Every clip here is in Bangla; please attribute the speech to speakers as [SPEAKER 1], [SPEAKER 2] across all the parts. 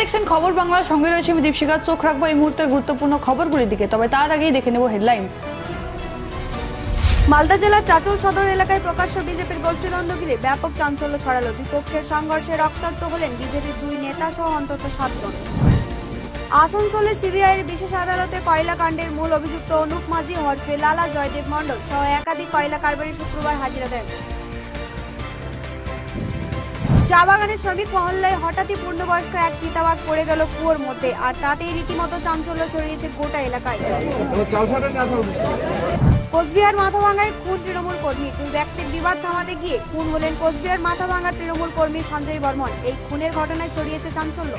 [SPEAKER 1] দেখছেন খবর বাংলার সঙ্গে রয়েছে আমি দীপশিকা চোখ রাখব এই মুহূর্তের গুরুত্বপূর্ণ খবরগুলির দিকে, তবে তার আগেই দেখে নেব হেডলাইন্স।
[SPEAKER 2] মালদা জেলার চাচল সদর এলাকায় প্রকাশ্য বিজেপির গোষ্ঠীদ্বন্দ্ব ঘিরে ব্যাপক চাঞ্চল্য ছড়ালো। বিপক্ষের সংঘর্ষে রক্তাক্ত হলেন বিজেপির দুই নেতা সহ অন্তত সাতজন। আসানসোলে সিবিআইয়ের বিশেষ আদালতে কয়লা কাণ্ডের মূল অভিযুক্ত অনুপ মাঝি হরফে লালা জয়দেব মণ্ডল সহ একাধিক কয়লা কারবারি শুক্রবার হাজিরা দেন। চা বাগানের শ্রমিক মহল্লায় হঠাৎই পূর্ণবয়স্ক এক চিতাবাঘ পড়ে গেল কুয়োর মধ্যে, আর তাতেই রীতিমতো চাঞ্চল্য ছড়িয়েছে গোটা এলাকায়। কোচবিহার মাথাভাঙ্গায় খুন তৃণমূল কর্মী। দুই ব্যক্তির বিবাদ থামাতে গিয়ে খুন হলেন কোচবিহার মাথাভাঙ্গার তৃণমূল কর্মী সঞ্জয় বর্মন। এই খুনের ঘটনায় ছড়িয়েছে চাঞ্চল্য।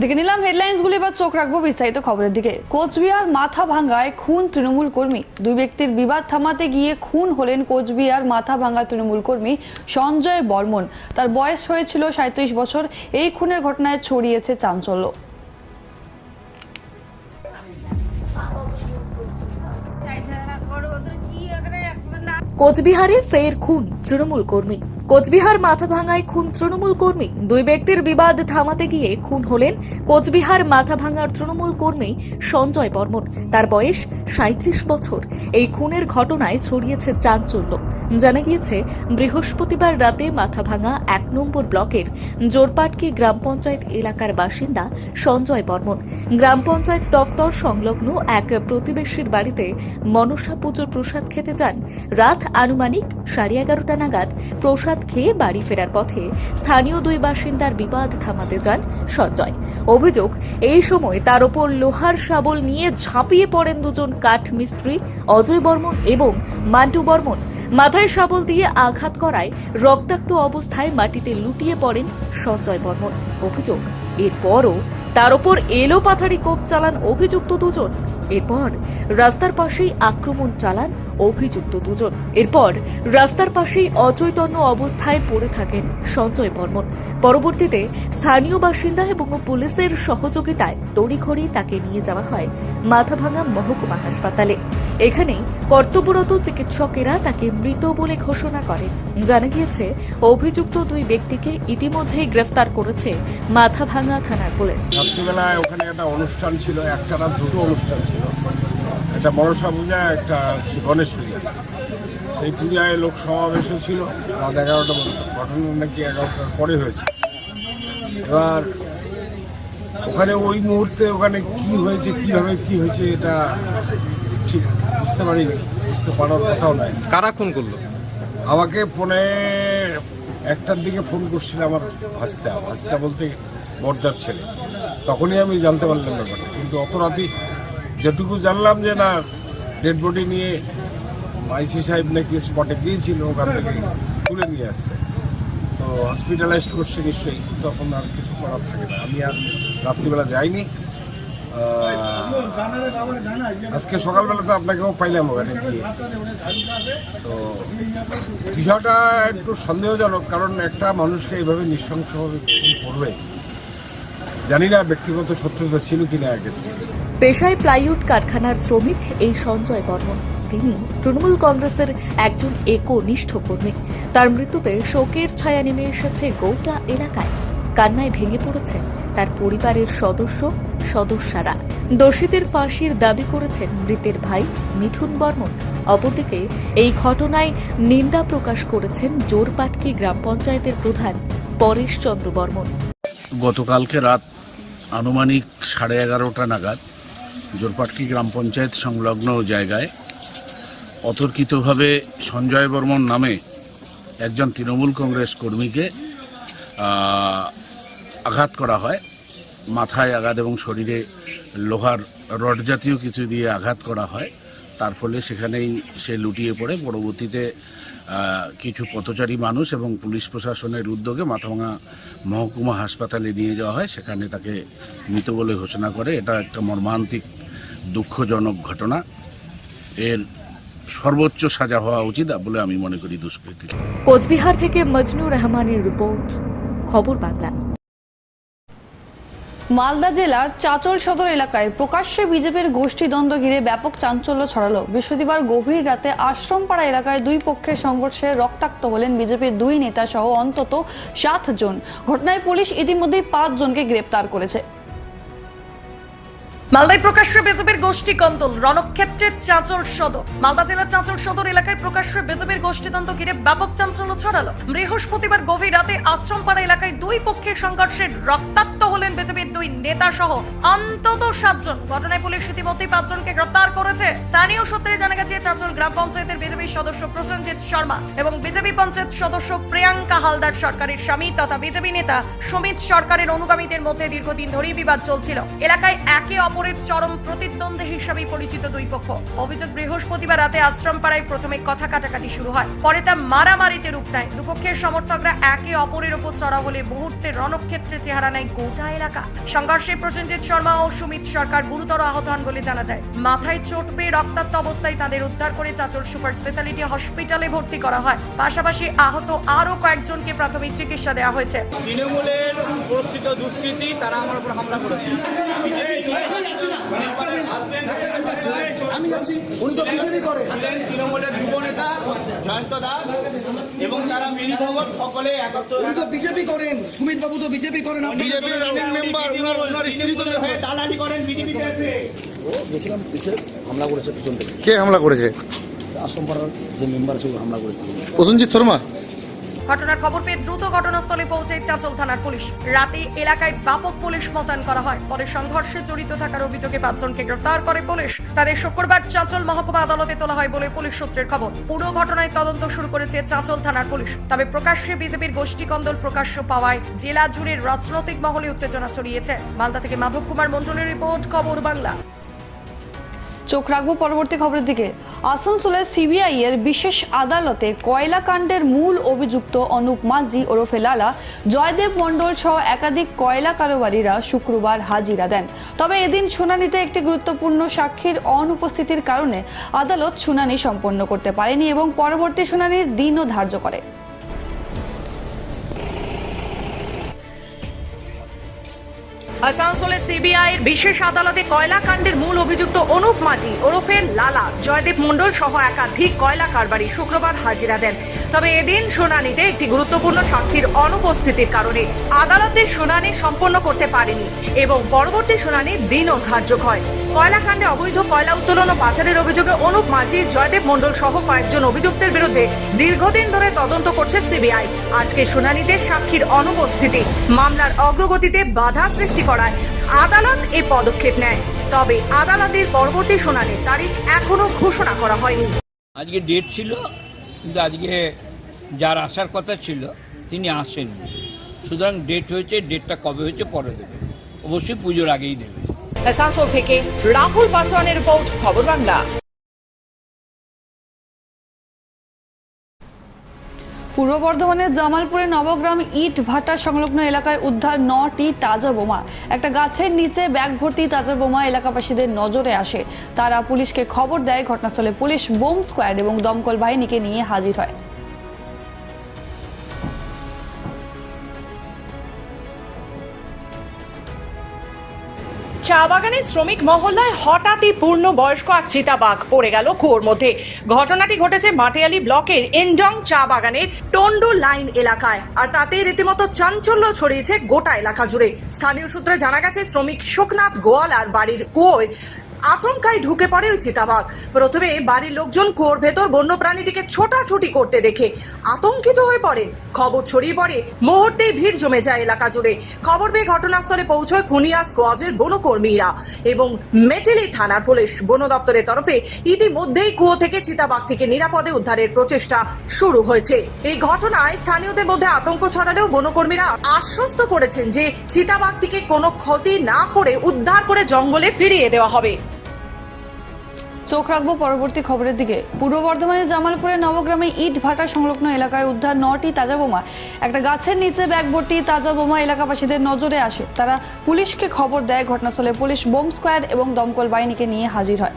[SPEAKER 1] দেখে নিলাম হেডলাইন্সগুলি এবার চোখ রাখব বিস্তারিত খবরের দিকে। কোচবিহার মাথা ভাঙ্গায় খুন তৃণমূল কর্মী। দুই ব্যক্তির বিবাদ থামাতে গিয়ে খুন হলেন কোচবিহার মাথা ভাঙ্গা তৃণমূল কর্মী সঞ্জয় বর্মন। তার বয়স হয়েছিল সাঁত্রিশ বছর। এই খুনের ঘটনায় ছড়িয়েছে চাঞ্চল্য।
[SPEAKER 3] কোচবিহারে ফের খুন তৃণমূল কর্মী। কোচবিহার মাথাভাঙায় খুন তৃণমূল কর্মী। দুই ব্যক্তির বিবাদ থামাতে গিয়ে খুন হলেন কোচবিহার মাথাভাঙার তৃণমূল কর্মী সঞ্জয় বর্মন। তার বয়স সাঁত্রিশ বছর। এই খুনের ঘটনায় ছড়িয়েছে চাঞ্চল্য। জানা গিয়েছে, বৃহস্পতিবার রাতে মাথাভাঙা এক নম্বর ব্লকের জোরপাটকি গ্রাম পঞ্চায়েত এলাকার বাসিন্দা সঞ্জয় বর্মন। গ্রাম পঞ্চায়েত দফতর সংলগ্ন এক প্রতিবেশীর বাড়িতে মনসা পুজোর প্রসাদ খেতে যান। রাত আনুমানিক সাড়ে এগারোটা নাগাদ প্রসাদ খেয়ে বাড়ি ফেরার পথে স্থানীয় দুই বাসিন্দার বিবাদ থামাতে যান সঞ্জয়। অভিযোগ, এই সময় তার ওপর লোহার শাবল নিয়ে ঝাঁপিয়ে পড়েন দুজন কাঠ মিস্ত্রি অজয় বর্মন এবং মান্টু বর্মন। মাথায় শাবল দিয়ে আঘাত করায় রক্তাক্ত অবস্থায় মাটিতে লুটিয়ে পড়েন সঞ্জয় বর্মন। অভিযোগ, এরপরও তার ওপর এলো পাথারি কোপ চালান অভিযুক্ত দুজন। এরপর রাস্তার পাশেই আক্রমণ চালান অভিযুক্ত দুজন। এরপর রাস্তার পাশেই অচৈতন্য অবস্থায় পড়ে থাকেন সঞ্জয় বর্মন। পরবর্তীতে স্থানীয় বাসিন্দা এবং পুলিশের সহযোগিতায় তড়িঘড়ি তাকে নিয়ে যাওয়া হয় মাথাভাঙা মহকুমা হাসপাতালে। এখানেই কর্তব্যরত চিকিৎসকেরা তাকে মৃত বলে ঘোষণা করেন। জানা গিয়েছে, অভিযুক্ত দুই ব্যক্তিকে ইতিমধ্যেই গ্রেফতার করেছে মাথাভাঙা থানার পুলিশ।
[SPEAKER 4] রাত্রিবেলায় ওখানে একটা অনুষ্ঠান ছিল একটা দুটো অনুষ্ঠান ছিল। একটা মনসা পূজা একটা গণেশ পূজা। সেই পূজায় লোক সমাবেশও ছিল রাত এগারোটা পর্যন্ত। ঘটনা নাকি এগারোটার পরে হয়েছে। এবার ওখানে ওই মুহূর্তে ওখানে কি হয়েছে কীভাবে কি হয়েছে এটা ঠিক বুঝতে পারিনি বুঝতে পারার কথাও নাই।
[SPEAKER 5] কারা খুন করল?
[SPEAKER 4] আমাকে ফোনে একটার দিকে ফোন করছিল আমার ভাস্তা। ভাস্তা বলতে বর্দার ছেলে। তখনই আমি জানতে পারলাম ব্যাপারটা। কিন্তু অত রাতে যেটুকু জানলাম যে না ডেড বডি নিয়ে আইসি সাহেব নাকি স্পটে গিয়েছিল, ওখান থেকে তুলে নিয়ে আসছে। তো হসপিটালাইজড করছে নিশ্চয়ই, তখন আর কিছু করার থাকে না। আমি আর রাত্রিবেলা যাইনি। আজকে সকালবেলা তো আপনাকেও পাইলাম ওখানে গিয়ে। তো বিষয়টা একটু সন্দেহজনক, কারণ একটা মানুষকে এইভাবে নৃশংসভাবে করবে, জানি না ব্যক্তিগত শত্রুতা ছিল কিনা আগে
[SPEAKER 3] পেশায় প্লাইউড কারখানার শ্রমিক এই সঞ্জয় বর্মন। তিনি তৃণমূল কংগ্রেসের একজন একনিষ্ঠ কর্মী। তার মৃত্যুতে শোকের ছায়া নেমে এসেছে গোটা এলাকায়। কান্নায় ভেঙে পড়েছেন তার পরিবারের সদস্য, সদস্যরা। দোষীদের ফাঁসির দাবি করেছেন মৃতের ভাই মিঠুন বর্মন। অপরদিকে এই ঘটনায় নিন্দা প্রকাশ করেছেন জোরপাটকি গ্রাম পঞ্চায়েতের প্রধান পরেশ চন্দ্র বর্মন।
[SPEAKER 6] গতকালকে রাত আনুমানিক সাড়ে এগারোটা নাগাদ জোরপাটকি গ্রাম পঞ্চায়েত সংলগ্ন জায়গায় অতর্কিতভাবে সঞ্জয় বর্মন নামে একজন তৃণমূল কংগ্রেস কর্মীকে আঘাত করা হয়। মাথায় আঘাত এবং শরীরে লোহার রড জাতীয় কিছু দিয়ে আঘাত করা হয়। তার ফলে সেখানেই সে লুটিয়ে পড়ে। পরবর্তীতে কিছু পথচারী মানুষ এবং পুলিশ প্রশাসনের উদ্যোগে মাথাভাঙা মহকুমা হাসপাতালে নিয়ে যাওয়া হয়। সেখানে তাকে মৃত বলে ঘোষণা করে। এটা একটা মর্মান্তিক, দুঃখজনক ঘটনা। এর সর্বোচ্চ সাজা হওয়া উচিত বলে আমি মনে করি দুষ্কৃতি
[SPEAKER 3] কোচবিহার থেকে মজনু রহমানের রিপোর্ট, খবর বাংলা।
[SPEAKER 1] মালদা জেলার চাচল সদর এলাকায় প্রকাশ্যে বিজেপির গোষ্ঠীদ্বন্দ্ব ঘিরে ব্যাপক চাঞ্চল্য ছড়ালো। বৃহস্পতিবার গভীর রাতে আশ্রমপাড়া এলাকায় দুই পক্ষের সংঘর্ষে রক্তাক্ত হলেন বিজেপির দুই নেতা সহ অন্তত সাত জন। ঘটনায় পুলিশ ইতিমধ্যেই পাঁচ জনকে গ্রেপ্তার করেছে।
[SPEAKER 7] মালদায় প্রকাশ্য বিজেপির গোষ্ঠী কন্দল, রণক্ষেত্রের চাঁচল সদর। মালদা জেলার চাঁচল সদর এলাকায় প্রকাশ্য বিজেপির গোষ্ঠীদ্বন্দ্ব ঘিরে ব্যাপক চাঞ্চল্য ছড়ালো। বৃহস্পতিবার গভীর রাতে আশ্রমপাড়া এলাকায় দুই পক্ষের সংঘর্ষে রক্তাক্ত হলেন বিজেপির দুই নেতা সহ অন্তত সাতজন। ঘটনায় পুলিশ পাঁচজনকে গ্রেফতার করেছে। স্থানীয় সূত্রে জানা গেছে, চাঁচল গ্রাম পঞ্চায়েতের বিজেপি সদস্য প্রসেনজিৎ শর্মা এবং বিজেপি পঞ্চায়েত সদস্য প্রিয়াঙ্কা হালদার সরকারের স্বামী তথা বিজেপি নেতা সুমিত সরকারের অনুগামীদের মধ্যে দীর্ঘদিন ধরেই বিবাদ চলছিল। এলাকায় একে অপরের চরম প্রতিদ্বন্দ্বী হিসাবে পরিচিত দুই পক্ষ। অভিযোগ, বৃহস্পতিবার রাতে আশ্রমপাড়ায় প্রথমে কথা কাটাকাটি শুরু হয়। পরে তা মারামারিতে রূপ নেয়। দুপক্ষের সমর্থকরা একে অপরের উপর চড়া হলে মুহূর্তে রণক্ষেত্রে চেহারা নেয় গোটা এলাকা। সংঘর্ষে প্রসেনজিৎ শর্মা ও সুমিত সরকার গুরুতর আহত হন বলে জানা যায়। মাথায় চোট পেয়ে রক্তাক্ত অবস্থায় তাদের উদ্ধার করে চাচল সুপার স্পেশালিটি হসপিটালে ভর্তি করা হয়। পাশাপাশি আহত আরও কয়েকজনকে প্রাথমিক চিকিৎসা দেওয়া হয়েছে।
[SPEAKER 8] তৃণমূলের প্রস্তুত দুষ্কৃতী, তারা আমার উপর হামলা করেছে।
[SPEAKER 9] আমি যাচ্ছি। উনি তো বিজেপি করে।
[SPEAKER 8] তৃণমূলের যুব নেতা জয়ন্ত দাস এবং তারা সকলে একত্র
[SPEAKER 9] উনি তো বিজেপি করেন। সুমিত বাবু তো বিজেপি করেন। আপনি
[SPEAKER 8] বিজেপির মেম্বার ওনার স্ত্রী তো হয়ে দালালি করেন বিজেপিতে এসে
[SPEAKER 10] গেছিলাম হামলা করেছে পিছন থেকে
[SPEAKER 5] কে হামলা করেছে?
[SPEAKER 10] আশ্রমপাড়ার যে মেম্বার ছিল হামলা করেছে।
[SPEAKER 5] প্রসেনজিৎ শর্মা?
[SPEAKER 7] ঘটনার খবর পেয়ে দ্রুত ঘটনাস্থলে পৌঁছে চাঁচল থানার পুলিশ। রাতে এলাকায় ব্যাপক পুলিশ মোতায়েন করা হয়। পরে সংঘর্ষে জড়িত থাকার অভিযোগে পাঁচজনকে গ্রেফতার করে পুলিশ। তাদের শুক্রবার চাঁচল মহকুমা আদালতে তোলা হয় বলে পুলিশ সূত্রের খবর। পুরো ঘটনায় তদন্ত শুরু করেছে চাঁচল থানার পুলিশ। তবে প্রকাশ্যে বিজেপির গোষ্ঠী কন্দল প্রকাশ্য পাওয়ায় জেলা জুড়ে রাজনৈতিক মহলে উত্তেজনা ছড়িয়েছে। মালদা থেকে মাধব কুমার মন্ডলের রিপোর্ট, খবর বাংলা।
[SPEAKER 1] চোখ রাখব পরবর্তী খবরের দিকে। আসানসোলের সিবিআই এর বিশেষ আদালতে কয়লা কাণ্ডের মূল অভিযুক্ত অনুপ মাঝি ওরফে লালা, জয়দেব মণ্ডল সহ একাধিক কয়লা কারোবারীরা শুক্রবার হাজিরা দেন। তবে এদিন শুনানিতে একটি গুরুত্বপূর্ণ সাক্ষীর অনুপস্থিতির কারণে আদালত শুনানি সম্পন্ন করতে পারেনি এবং পরবর্তী শুনানির দিনও ধার্য করে।
[SPEAKER 7] আসানসোলের সিবিআই এর বিশেষ আদালতে কয়লা কাণ্ডের মূল অভিযুক্ত অনুপ মাঝি, ওরফে লালা, জয়দেব মণ্ডল সহ একাধিক কয়লা কারবারি শুক্রবার হাজিরা দেন। তবে এদিন শুনানিতে একটি গুরুত্বপূর্ণ সাক্ষীর অনুপস্থিতির কারণে আদালতের শুনানি সম্পন্ন করতে পারেনি এবং পরবর্তী শুনানির দিনও ধার্য হয়। কয়লা কাণ্ডে অবৈধ কয়লা উত্তোলন ও পাচারের অভিযোগে অনুপ মাঝি, জয়দেব মণ্ডল সহ কয়েকজন অভিযুক্তের বিরুদ্ধে দীর্ঘদিন ধরে তদন্ত করছে সিবিআই। আজকে শুনানিতে সাক্ষীর অনুপস্থিতি। মামলার অগ্রগতিতে বাধা সৃষ্টি করায় আদালত এ পদক্ষেপ নেয়। তবে আদালতের পরবর্তী শুনানির তারিখ এখনও ঘোষণা করা হয়নি।
[SPEAKER 11] আজকে ডেট ছিল, কিন্তু আজকে যার আসার কথা ছিল, তিনি আসেননি। সুতরাং ডেট হয়েছে ডেটটা কবে হয়েছে পরে দেবে। অবশ্যই পুজোর আগেই দেবে।
[SPEAKER 7] আসানসোল থেকে রাহুল পাসওয়ানের রিপোর্ট, খবর বাংলা।
[SPEAKER 1] পূর্ব বর্ধমানের জামালপুরের নবগ্রাম ইট ভাটা সংলগ্ন এলাকায় উদ্ধার নটি তাজা বোমা। একটা গাছের নিচে ব্যাগ ভর্তি তাজা বোমা এলাকাবাসীদের নজরে আসে। তারা পুলিশকে খবর দেয়, ঘটনাস্থলে পুলিশ বোম স্কোয়াড এবং দমকল বাহিনীকে নিয়ে হাজির হয়।
[SPEAKER 7] চা বাগানের শ্রমিক মহল্লায় হঠাৎই পূর্ণ বয়স্ক এক চিতাবাঘ পড়ে গেল কুয়োর মধ্যে। ঘটনাটি ঘটেছে মাটিয়ালি ব্লকের এন্ডং চা বাগানের টন্ডু লাইন এলাকায়, আর তাতে রীতিমতো চাঞ্চল্য ছড়িয়েছে গোটা এলাকা জুড়ে। স্থানীয় সূত্রে জানা গেছে, শ্রমিক শোকনাথ গোয়াল আর বাড়ির কুয়োয় আচমকায় ঢুকে পড়ে ওই চিতাবাঘ। প্রথমে বাড়ির লোকজন কোর ভেতর বন্য প্রাণীটিকে ছোটাছুটি করতে দেখে আতঙ্কিত হয়ে পড়ে। খবর ছড়িয়ে পড়ে, মুহূর্তেই ভিড় জমে যায় এলাকা জুড়ে। খবর পেয়ে ঘটনাস্থলে পৌঁছয় খুনিয়া স্কোয়াজের বনকর্মীরা এবং মেটেলি থানার পুলিশ। বন দপ্তরের তরফে ইতিমধ্যেই কুয়ো থেকে চিতাবাঘটিকে নিরাপদে উদ্ধারের প্রচেষ্টা শুরু হয়েছে। এই ঘটনায় স্থানীয়দের মধ্যে আতঙ্ক ছড়ালেও বনকর্মীরা আশ্বস্ত করেছেন যে চিতাবাঘটিকে কোনো ক্ষতি না করে উদ্ধার করে জঙ্গলে ফিরিয়ে দেওয়া হবে।
[SPEAKER 1] চোখ রাখব পরবর্তী খবরের দিকে। পূর্ব বর্ধমানের জামালপুরের নবগ্রামে ইট ভাটা সংলগ্ন এলাকায় উদ্ধার নটি তাজা বোমা। একটা গাছের নিচে ব্যাগ ভর্তি তাজা বোমা এলাকাবাসীদের নজরে আসে। তারা পুলিশকে খবর দেয়। ঘটনাস্থলে পুলিশ বোম স্কোয়াড এবং দমকল বাহিনীকে নিয়ে হাজির হয়।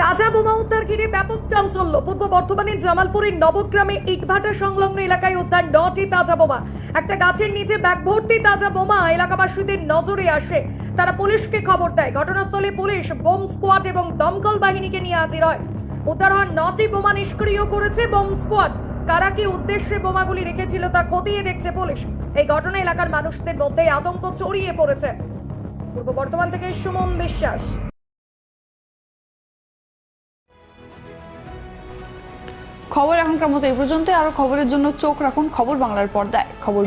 [SPEAKER 7] তাজা বোমা উদ্ধার ঘিরে ব্যাপক চাঞ্চল্য। পূর্ব বর্ধমানের জামালপুরের নবগ্রামে ইটভাটা সংলগ্ন এলাকায় উদ্ধার নটি তাজা বোমা। একটা গাছের নিচে ব্যাগ ভর্তি তাজা বোমা এলাকাবাসীদের নজরে আসে। তারা পুলিশকে খবর দেয়। ঘটনাস্থলে পুলিশ, বোম স্কোয়াড এবং দমকল বাহিনীকে নিয়ে হাজির হয়। উদ্ধার হওয়া নটি বোমা নিষ্ক্রিয় করেছে বোম স্কোয়াড। কারা কি উদ্দেশ্যে বোমাগুলি রেখেছিল তা খতিয়ে দেখছে পুলিশ। এই ঘটনা এলাকার মানুষদের মধ্যে আতঙ্ক ছড়িয়ে পড়েছে। পূর্ব বর্ধমান থেকে সুমন বিশ্বাস।
[SPEAKER 1] খবর এখনকার মতো এই পর্যন্ত আরও খবরের জন্য চোখ রাখুন খবর বাংলার পর্দায়। খবর